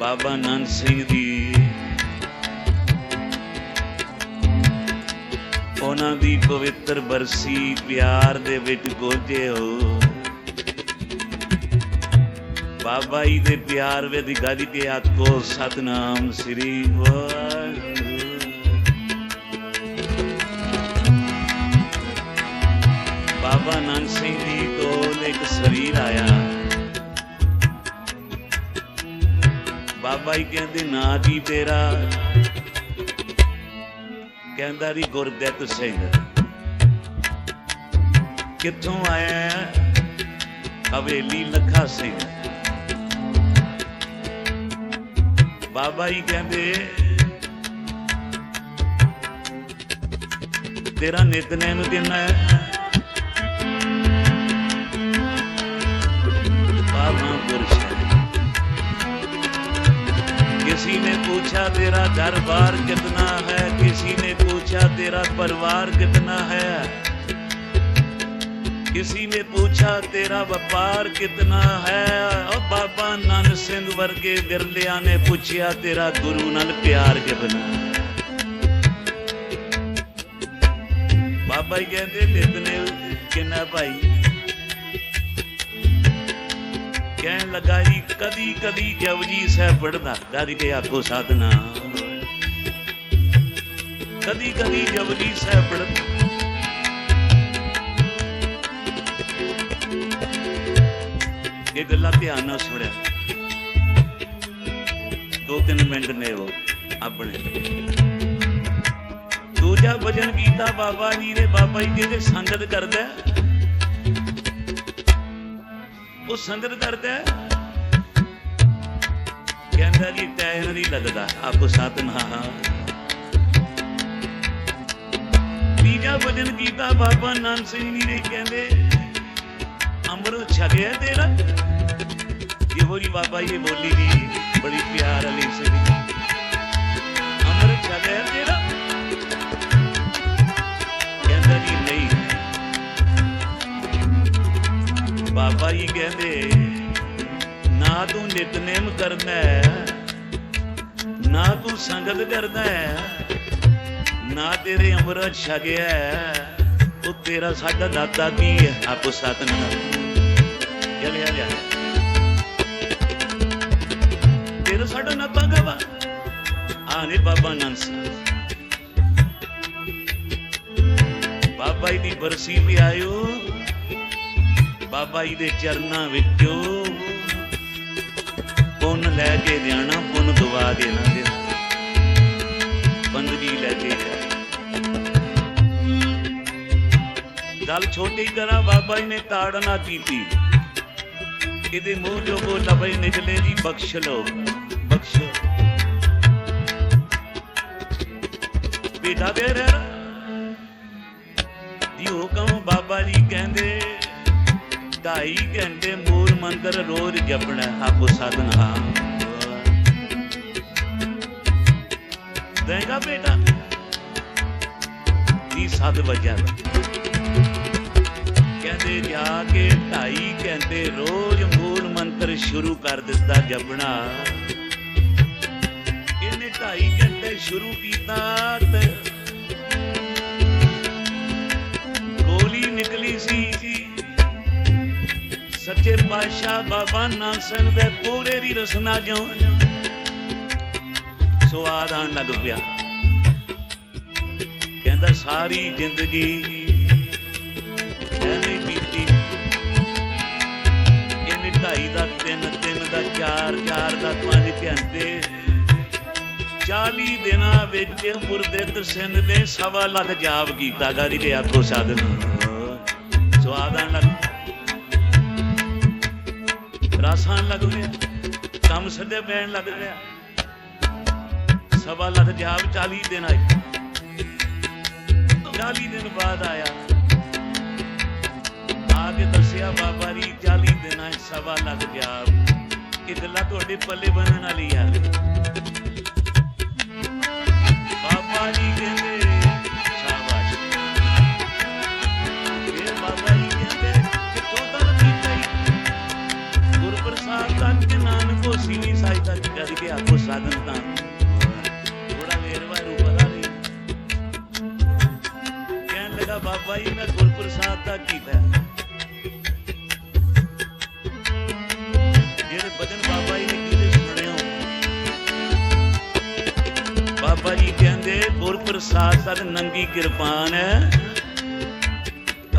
ਬਾਬਾ ਨੰਦ ਸਿੰਘ ਦੀ। ਉਹਨਾਂ ਦੀ ਪਵਿੱਤਰ ਬਰਸੀ ਪਿਆਰ ਦੇ ਵਿੱਚ ਗੋਜੇ ਹੋ। ਬਾਬਾ ਜੀ ਦੇ ਪਿਆਰ ਵਿੱਚ ਗੱਜ ਕੇ ਆਖੋ, ਸਤਨਾਮ ਸ੍ਰੀ ਵਾਹਿਗੁਰੂ। ਬਾਬਾ ਨੰਦ ਸਿੰਘ ਜੀ ਕੋਲ ਇੱਕ ਸਰੀਰ ਆਇਆ। ਬਾਬਾ ਜੀ ਕਹਿੰਦੇ, ਨਾਂ ਕੀ ਤੇਰਾ। ਕਹਿੰਦਾ ਜੀ, ਗੁਰਦਿੱਤ ਸਿੰਘ। ਕਿੱਥੋਂ ਆਇਆ? ਹਵੇਲੀ ਲੱਖਾ ਸਿੰਘ। ਬਾਬਾ ਜੀ ਕਹਿੰਦੇ, ਤੇਰਾ ਨਿਤਨੇਮ ਕਿੰਨਾ ਹੈ। तेरा घर बार कितना है किसी ने पूछा तेरा परिवार कितना है किसी ने पूछा तेरा व्यापार कितना है और बाबा नानक सिंह वर्गे बिरलिया ने पूछा तेरा गुरु नाल प्यार कितना है ਬਾਬਾ ਜੀ ਕਹਿੰਦੇ ਨਿਤਨੇ ਕਿੰਨਾ ਭਾਈ ਕਹਿਣ ਲੱਗਾ ਜੀ, ਕਦੀ ਕਦੀ ਜਪਜੀ ਸਾਹਿਬ ਪੜਦਾ ਗਾਦੀ ਕੇ ਆਖੋ ਸਾਧਨਾ। ਕਦੀ ਕਦੀ ਜਪਜੀ ਸਾਹਿਬ ਪੜਦਾ ਇਹ ਗੱਲਾਂ ਧਿਆਨ ਨਾਲ ਸੁਣਿਆ। ਦੋ ਤਿੰਨ ਮਿੰਟ ਨੇ ਉਹ, ਆਪਣੇ। ਦੂਜਾ ਭਜਨ ਕੀਤਾ ਬਾਬਾ ਜੀ ਨੇ, ਬਾਬਾ ਜੀ ਜਿਹਦੇ ਸੰਗਤ ਕਰਦਾ। ਉਹ ਸੰਗਤ ਕਰਦਾ ਕਹਿੰਦਾ ਜੀ ਟਾਈਮ ਨਹੀਂ ਲੱਗਦਾ ਆਪੋ ਸਤਨਾਮ ਤੀਜਾ ਵਜਨ ਕੀਤਾ ਬਾਬਾ ਨਾਨਕ ਸਿੰਘ ਜੀ ਨੇ ਕਹਿੰਦੇ, ਅੰਮ੍ਰਿਤ ਛਕਿਆ ਤੇਰਾ? ਇਹ ਹੋਰੀ ਬਾਬਾ ਜੀ ਬੋਲੀ ਦੀ ਬੜੀ ਪਿਆਰ ਵਾਲੀ ਸੀ ਅੰਮ੍ਰਿਤ ਛਕਿਆ ਤੇਰਾ? ਬਾਬਾ ਜੀ ਕਹਿੰਦੇ, ਨਾ ਤੂੰ ਨਿਤਨੇਮ ਕਰਦਾ ਹੈ, ਨਾ ਤੂੰ ਸੰਗਤ ਕਰਦਾ ਹੈ, ਨਾ ਤੇਰੇ ਅੰਮ੍ਰਿਤ ਛਗਿਆ ਉਹ ਤੇਰਾ ਸਾਡਾ ਦਾਤਾ ਕੀ ਹੈ? ਆਪੋ ਸਤਨਾਮ। ਚੱਲ ਆ ਜਾ ਤੇਰਾ ਸਾਡਾ ਨਾਤਾ ਗਵਾ। ਆ ਬਾਬਾ ਨੰਸ ਬਾਬਾ ਜੀ ਦੀ ਬਰਸੀ ਵੀ ਆਇਓ। ਬਾਬਾ ਜੀ ਦੇ ਚਰਨਾਂ ਵਿੱਚੋਂ। ਪੁੰਨ ਲੈ ਕੇ ਜਾਣਾ ਪੁੰਨ ਦਵਾ ਦੇਣਾ ਬੰਦਗੀ ਲੈ ਕੇ ਜਾ। ਗੱਲ ਛੋਟੀ ਕਰਾਂ ਬਾਬਾ ਜੀ ਨੇ ਤਾੜਨਾ ਕੀਤੀ। ਇਹਦੇ ਮੂੰਹ ਜੋ ਕੋ ਲਬਈ ਨਿਕਲੇ ਜੀ, ਬਖਸ਼ ਲੋ ਬਖਸ਼ ਬੇਟਾ ਦੇ ਰਹਿ ਜੀ ਹੁਕਮ ਬਾਬਾ ਜੀ ਕਹਿੰਦੇ ਢਾਈ ਘੰਟੇ ਮੂਲ ਮੰਤਰ ਰੋਜ਼ ਜਪਣਾ ਆਪੋ ਸਾਧਨ। ਹਾਂ ਦੇਗਾ ਬੇਟਾ। ਜੀ ਸੱਤ ਵਜਾ ਕਹਿੰਦੇ ਜਾ ਕੇ ਢਾਈ ਘੰਟੇ ਰੋਜ਼ ਮੂਲ ਮੰਤਰ ਸ਼ੁਰੂ ਕਰ ਦਿੱਤਾ ਜਪਣਾ। ਇਹਨੇ ਢਾਈ ਘੰਟੇ ਸ਼ੁਰੂ ਕੀਤਾ ਤੇ ਸੱਚੇ ਪਾਤਸ਼ਾਹ ਬਾਬਾ ਨਾਨਕ ਸਿੰਘ ਦੇ ਪੂਰੇ ਦੀ ਰਸਨਾ ਜੋ ਸਵਾਦ ਆਉਣ ਲੱਗ ਪਿਆ। ਕਹਿੰਦਾ ਸਾਰੀ ਜ਼ਿੰਦਗੀ ਐਵੇਂ ਬੀਤੀ। ਇਹਨੇ ਢਾਈ ਦਾ ਤਿੰਨ ਤਿੰਨ ਦਾ ਚਾਰ ਚਾਰ ਦਾ ਪੰਜ ਘੰਟੇ। 40 ਦਿਨਾਂ ਵਿੱਚ ਗੁਰਦਿੱਤ ਸਿੰਘ ਨੇ ਸਵਾ ਲੱਖ ਜਾਪ ਕੀਤਾ ਗਾਰੀ ਦੇ ਆਖੋ ਸਾਧਨ। ਸਵਾਦ ਆਉਣ ਲੱਗ ਰਾਸਾਂ ਲੱਗ ਗਿਆ ਕੰਮ ਸੱਦੇ ਪੈਣ ਲੱਗ ਗਿਆ ਸਵਾ ਲੱਖ ਜਾਪ 40 ਦਿਨ ਆਈ 40 ਦਿਨ ਬਾਅਦ ਆਇਆ। ਆ ਕੇ ਦੱਸਿਆ, ਬਾਬਾ ਜੀ 40 ਦਿਨਾਂ 'ਚ ਸਵਾ ਲੱਖ ਜਾਬ। ਇਹ ਗੱਲਾਂ ਤੁਹਾਡੇ ਪੱਲੇ ਬੰਨਣ ਵਾਲੀ ਆ। ਬਾਬਾ ਜੀ ਕਹਿੰਦੇ ਸਾਧਨ ਤਾਂ। ਥੋੜਾ ਵੇਰਵਾ ਰੂਪ ਦਾ ਨਹੀਂ ਕਹਿਣ ਲੱਗਾ, ਬਾਬਾ ਜੀ, ਮੈਂ ਗੁਰਪ੍ਰਸਾਦ ਦਾ ਕੀਤਾ ਜਿਹੜੇ ਭਜਨ ਬਾਬਾ ਜੀ ਨੇ ਕੀਤੇ ਸੁਣਿਓ ਬਾਬਾ ਜੀ ਕਹਿੰਦੇ ਗੁਰਪ੍ਰਸਾਦ ਸਦ ਨੰਗੀ ਕਿਰਪਾਨ ਹੈ।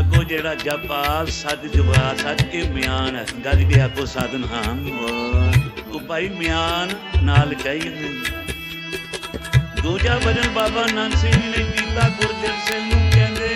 ਅੱਗੋ ਜਿਹੜਾ ਜਪਾਲ ਸਦ ਜੁਗਾ ਸਦ ਕੇ ਮਿਆਨ ਗੱਜ ਗਿਆ ਕੋ ਸਾਧਨ ਹਾਂ। ਭਾਈ ਮਿਆਨ ਨਾਲ ਚਾਹੀਏ ਦੂਜਾ ਭਜਨ ਬਾਬਾ ਨਾਨਕ ਸਿੰਘ ਜੀ ਨੇ ਕੀਤਾ ਗੁਰਦੇਵ ਸਿੰਘ ਨੂੰ ਕਹਿੰਦੇ,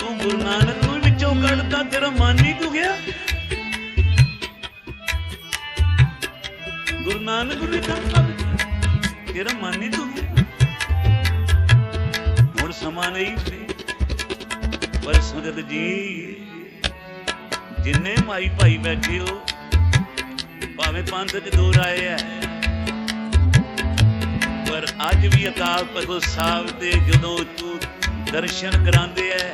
ਤੂੰ ਗੁਰੂ ਨਾਨਕ ਨੂੰ ਵਿੱਚੋਂ ਕੱਢਤਾ, ਤੇਰਾ ਮਨ ਨਹੀਂ ਤੂੰ ਗੁਰੂ ਨਾਨਕ ਨੂੰ ਵੀ ਤੇਰਾ ਮਨ ਨਹੀਂ ਤੂੰ ਹੁਣ ਸਮਾਂ ਨਹੀਂ ਪਰ ਸੰਗਤ ਜੀ, ਜਿੰਨੇ ਮਾਈ ਭਾਈ ਬੈਠੇ ਹੋ ਭਾਵੇਂ ਪੰਥ ਚ ਦੂਰ ਆਏ ਐ ਪਰ ਅੱਜ ਵੀ ਅਕਾਲ ਤਖਤ ਸਾਹਿਬ ਦੇ ਜਦੋਂ ਦਰਸ਼ਨ ਕਰਾਉਂਦੇ ਐ,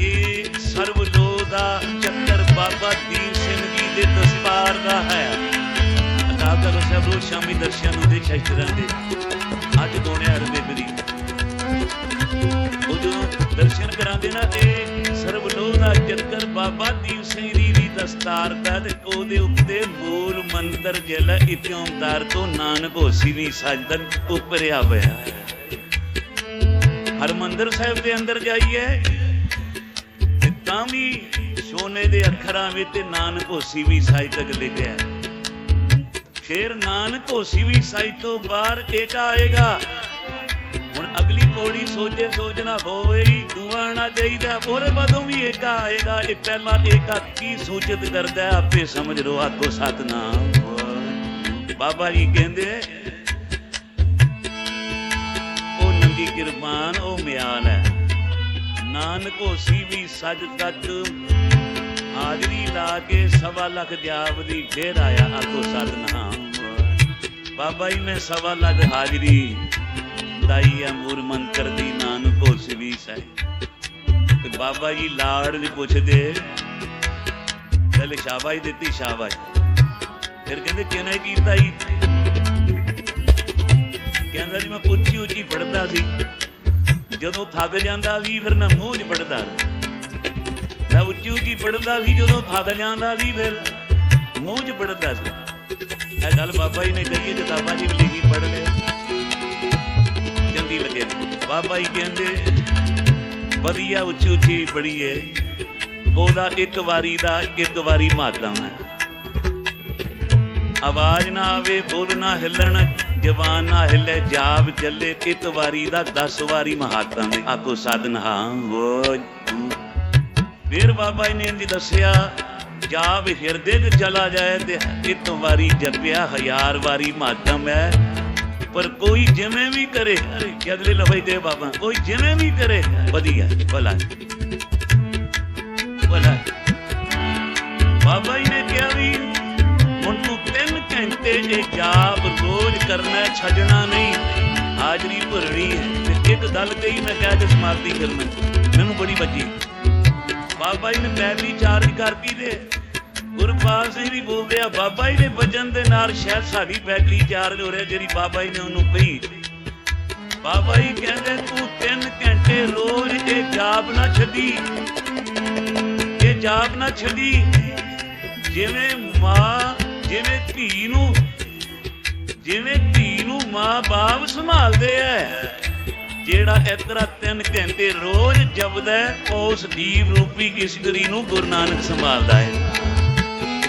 ਇਹ ਸਰਬ ਲੋਹ ਦਾ ਚੱਕਰ ਬਾਬਾ ਦੀਪ ਸਿੰਘ ਜੀ ਦੇ ਦਸਤਾਰ ਦਾ ਹੈ। ਅਕਾਲ ਤਖਤ ਸਾਹਿਬ ਰੋਜ਼ ਸ਼ਾਮੀ ਦਰਸ਼ਨ ਹੁੰਦੇ ਸ਼ਸਤਰਾਂ ਦੇ ਅੱਜ ਦੋਨੇ ਅਰਬੇ ਬਰੀ ਉਹ ਦਰਸ਼ਨ ਕਰਾਉਂਦੇ ਨਾ ਤੇ ਸਰਬ ਲੋਹ ਦਾ ਚੱਕਰ ਬਾਬਾ ਦੀਪ ਸਿੰਘ ਜੀ ਦਸਤਾਰ ਦਾ ਤੇ ਉਹਦੇ ਉੱਤੇ ਮੂਲ ਮੰਤਰ ਜਲ ਇਤਿ ਓੰਕਾਰ ਤੋਂ ਨਾਨਕ ਹੋਸੀ ਵੀ ਸਜਦਨ ਉਪਰਿਆ ਹੋਇਆ ਹਰਮੰਦਰ ਸਾਹਿਬ ਦੇ ਅੰਦਰ ਜਾਈਏ ਤੇ ਤਾਂ ਵੀ ਸੋਨੇ ਦੇ ਅੱਖਰਾਂ ਵਿੱਚ ਨਾਨਕ ਹੋਸੀ ਵੀ ਸਾਹਿਤਕ ਲਿਖਿਆ ਫੇਰ ਨਾਨਕ ਹੋਸੀ ਵੀ ਸਾਹਿਤ ਤੋਂ ਬਾਹਰ ਏਕ ਆਏਗਾ ਅਗਲੀ ਪੌੜੀ ਸੋਚੇ ਸੋਚਣਾ ਹੋਵੇ ਦੁਆਣਾ ਚਾਹੀਦਾ ਉਹਦੇ ਬਾਦੋਂ ਵੀ ਏਕ ਆਏਗਾ ਇਹ ਪਹਿਲਾ ਏਕਾ ਕੀ ਸੂਚਿਤ ਕਰਦਾ, ਆਪੇ ਸਮਝ ਲਓ ਆਖੋ ਸਤਨਾਮ। ਬਾਬਾ ਜੀ ਕਹਿੰਦੇ, ਉਹ ਨੰਗੀ ਕਿਰਪਾਨ, ਉਹ ਮਿਆਨ ਹੈ। ਨਾਨਕ ਹੋਸੀ ਵੀ ਸਜ ਤੱਕ, ਹਾਜ਼ਰੀ ਲਾ ਕੇ ਸਵਾ ਲੱਖ ਜਾਪ ਦੀ ਫੇਰ ਆਇਆ, ਆਖੋ ਸਤਨਾਮ। ਬਾਬਾ ਜੀ, ਮੈਂ ਸਵਾ ਲੱਖ ਹਾਜ਼ਰੀ ਦਾਈ ਆ ਮੂਰ ਮੰਤਰ ਦੀ, ਨਾਨਕ ਹੋਸੀ ਵੀ ਸਹਿ। ਤੇ ਬਾਬਾ ਜੀ ਲਾੜ ਵੀ ਪੁੱਛਦੇ, ਪਹਿਲੇ ਸ਼ਾਬਾਸ਼ ਦਿੱਤੀ, ਸ਼ਾਬਾਸ਼। ਫਿਰ ਕਹਿੰਦੇ ਕਿਨੇ ਕੀਤਾ ਜੀ? ਕਹਿੰਦਾ ਜੀ, ਮੈਂ ਉੱਚੀ ਉੱਚੀ ਫੜਦਾ ਸੀ। ਜਦੋਂ ਥੱਕ ਜਾਂਦਾ ਵੀ ਫਿਰ ਮੈਂ ਮੂੰਹ 'ਚ ਫੜਦਾ ਮੈਂ ਉੱਚੀ ਉੱਚੀ ਫੜਦਾ ਸੀ, ਜਦੋਂ ਥੱਕ ਜਾਂਦਾ ਸੀ, ਫਿਰ ਮੂੰਹ 'ਚ ਫੜਦਾ ਸੀ। ਇਹ ਗੱਲ ਬਾਬਾ ਜੀ ਨੇ ਕਹੀ ਹੈ, ਕਿਤਾਬਾਂ 'ਚ ਵੀ ਲਿਖੀ ਪੜ ਲੈ ਬਾਬਾ ਜੀ ਕਹਿੰਦੇ, ਵਧੀਆ ਉੱਚੀ ਉੱਚੀ ਪੜੀਏ ਉਹਦਾ ਇੱਕ ਵਾਰੀ ਦਾ ਇੱਕ ਵਾਰੀ ਮਾਤਮ ਹੈ ਆਵਾਜ਼ ਨਾ ਆਵੇ, ਬੋਲ ਨਾ ਹਿੱਲਣ, ਜਵਾਨ ਨਾ ਹਿੱਲੇ ਜਾਬ ਚੱਲੇ, ਇੱਕ ਵਾਰੀ ਦਾ 10 ਵਾਰੀ ਮਹਾਤਮ ਹੈ ਆਕੋ ਸਾਧਨ ਹਾਂ ਉਹ ਫਿਰ ਬਾਬਾ ਜੀ ਨੇ ਦੱਸਿਆ ਜਾਬ ਹਿਰਦੇ 'ਚ ਚਲਾ ਜਾਏ ਤੇ ਇੱਕ ਵਾਰੀ ਜਪਿਆ, ਹਜ਼ਾਰ ਵਾਰੀ ਮਾਤਮ ਹੈ ਪਰ ਕੋਈ ਜਿਵੇਂ ਵੀ ਕਰੇ ਅਰੇ ਜਗਲੇ ਲਵਾਈ ਦੇ ਬਾਬਾ, ਕੋਈ ਜਿਵੇਂ ਵੀ ਕਰੇ, ਵਧੀਆ, ਭਲਾ। ਭਲਾ। ਬਾਬਾ ਜੀ ਨੇ ਕਿਹਾ ਵੀ, ਹੁਣ ਤੂੰ 3 ਘੰਟੇ ਇਹ ਜਾਪ ਰੋਜ਼ ਕਰਨਾ, ਛੱਡਣਾ ਨਹੀਂ, ਹਾਜ਼ਰੀ ਭਰਣੀ ਹੈ। ਤੇ ਇੱਕ ਗੱਲ ਕਹੀ ਮੈਂ ਕਹਿ ਕੇ ਸਮਾਪਤੀ ਕਰਨਾ। ਮੈਨੂੰ ਬੜੀ ਵੱਜੀ। ਬਾਬਾ ਜੀ ਨੇ ਬੈਟਰੀ ਚਾਰਜ ਕਰਤੀ ਤੇ ਗੁਰਪਾਲ ਸਿੰਘ ਵੀ ਬੋਲਦੇ ਆ, ਬਾਬਾ ਜੀ ਦੇ ਵਜਨ ਦੇ ਨਾਲ ਸ਼ਾਇਦ ਸਾਡੀ ਬੈਟਰੀ ਚਾਰਜ ਹੋ ਰਿਹਾ ਜਿਹੜੀ ਬਾਬਾ ਜੀ ਨੇ ਉਹਨੂੰ ਕਹੀ। ਬਾਬਾ ਜੀ ਕਹਿੰਦੇ, ਤੂੰ 3 ਘੰਟੇ ਰੋਜ਼ ਇਹ ਜਾਪ ਨਾ ਛੱਡੀ। ਇਹ ਜਾਪ ਨਾ ਛੱਡੀ। ਜਿਵੇਂ ਮਾਂ, ਜਿਵੇਂ ਧੀ ਨੂੰ, ਜਿਵੇਂ ਧੀ ਨੂੰ ਮਾਂ-ਬਾਪ ਸੰਭਾਲਦੇ ਐ। ਜਿਹੜਾ ਇਸ ਤਰ੍ਹਾਂ 3 ਘੰਟੇ ਰੋਜ਼ ਜਪਦਾ ਉਸ ਦੀਪ ਰੂਪੀ ਕਿਸ਼ਕਰੀ ਨੂੰ ਗੁਰੂ ਨਾਨਕ ਸੰਭਾਲਦਾ ਹੈ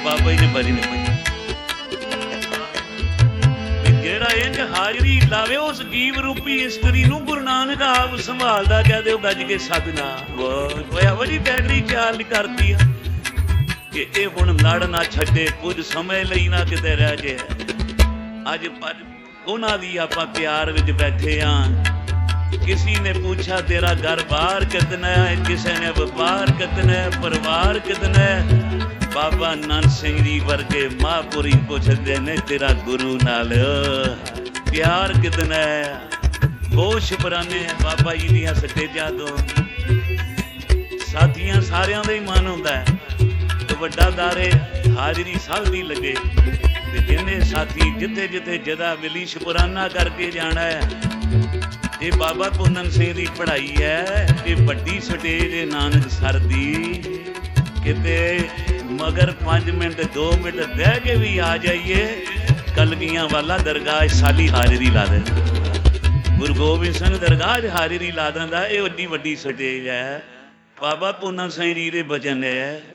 ਬਾਬਾ ਜੀ ਨੇ ਬਰੀ ਨੇ ਪਈ ਵੀ ਜਿਹੜਾ ਇੰਜ ਹਾਜ਼ਰੀ ਲਾਵੇ ਉਸ ਜੀਵ ਰੂਪੀ ਇਸਤਰੀ ਨੂੰ ਗੁਰੂ ਨਾਨਕ ਆਪ ਸੰਭਾਲਦਾ ਕਹਦੇ ਉਹ ਗੱਜ ਕੇ ਸਦਨਾ ਹੋਇਆ ਵਜੀ ਬੈਟਰੀ ਚਾਰਜ ਕਰਦੀ ਆ ਕਿ ਇਹ ਹੁਣ ਲੜ ਨਾ ਛੱਡੇ ਕੁਝ ਸਮੇਂ ਲਈ ਨਾ ਕਿਤੇ ਰਹਿ ਜੇ ਅੱਜ ਪਰ ਉਹਨਾਂ ਦੀ ਆਪਾਂ ਪਿਆਰ ਵਿੱਚ ਬੈਠੇ ਆ किसी ने पूछा तेरा घर बार कितना है किसी ने व्यापार कितना है परिवार कितना है ਬਾਬਾ ਨਾਨਕ ਸਿੰਘ ਜੀ ਵਰਗੇ ਮਹਾਂਪੁਰੀ ਪੁੱਛਦੇ ਨੇ ਤੇਰਾ ਗੁਰੂ ਨਾਲ। ਪਿਆਰ ਕਿਤਨਾ ਹੈ? ਉਹ ਸ਼ੁਕਰਾਨੇ ਹੈ ਬਾਬਾ ਜੀ ਦੀਆਂ ਸਟੇਜਾਂ ਤੋਂ। ਸਾਥੀਆਂ ਸਾਰਿਆਂ ਦਾ ਹੀ ਮਨ ਹੁੰਦਾ ਹੈ। ਤੇ ਵੱਡਾ ਦਾਰੇ ਹਾਜ਼ਰੀ ਸਭ ਦੀ ਲੱਗੇ। ਤੇ ਜਿੰਨੇ ਸਾਥੀ ਜਿੱਥੇ ਜਿੱਥੇ ਜਦਾ ਮਿਲੀ ਸ਼ੁਕਰਾਨਾ ਕਰਕੇ ਜਾਣਾ ਹੈ। ਇਹ ਬਾਬਾ ਪੂਨਮ ਸਿੰਘ ਦੀ ਪੜ੍ਹਾਈ ਹੈ ਇਹ ਵੱਡੀ ਸਟੇਜ ਹੈ ਨਾਨਕ ਸਰ ਦੀ। ਕਿਤੇ ਮਗਰ 5 ਮਿੰਟ 2 ਮਿੰਟ ਬਹਿ ਕੇ ਵੀ ਆ ਜਾਈਏ। ਕਲਗੀਆਂ ਵਾਲਾ ਦਰਗਾਹ 'ਚ ਸਾਲੀ ਹਾਜ਼ਰੀ ਲਾ ਦੇ। ਗੁਰੂ ਗੋਬਿੰਦ ਸਿੰਘ ਦਰਗਾਹ 'ਚ ਹਾਜ਼ਰੀ ਲਾ ਦਿੰਦਾ, ਇਹ ਓਡੀ ਵੱਡੀ ਸਟੇਜ ਹੈ। ਬਾਬਾ ਪੂਨਮ ਸਿੰਘ ਜੀ ਦੇ ਬਚਨ ਹੈ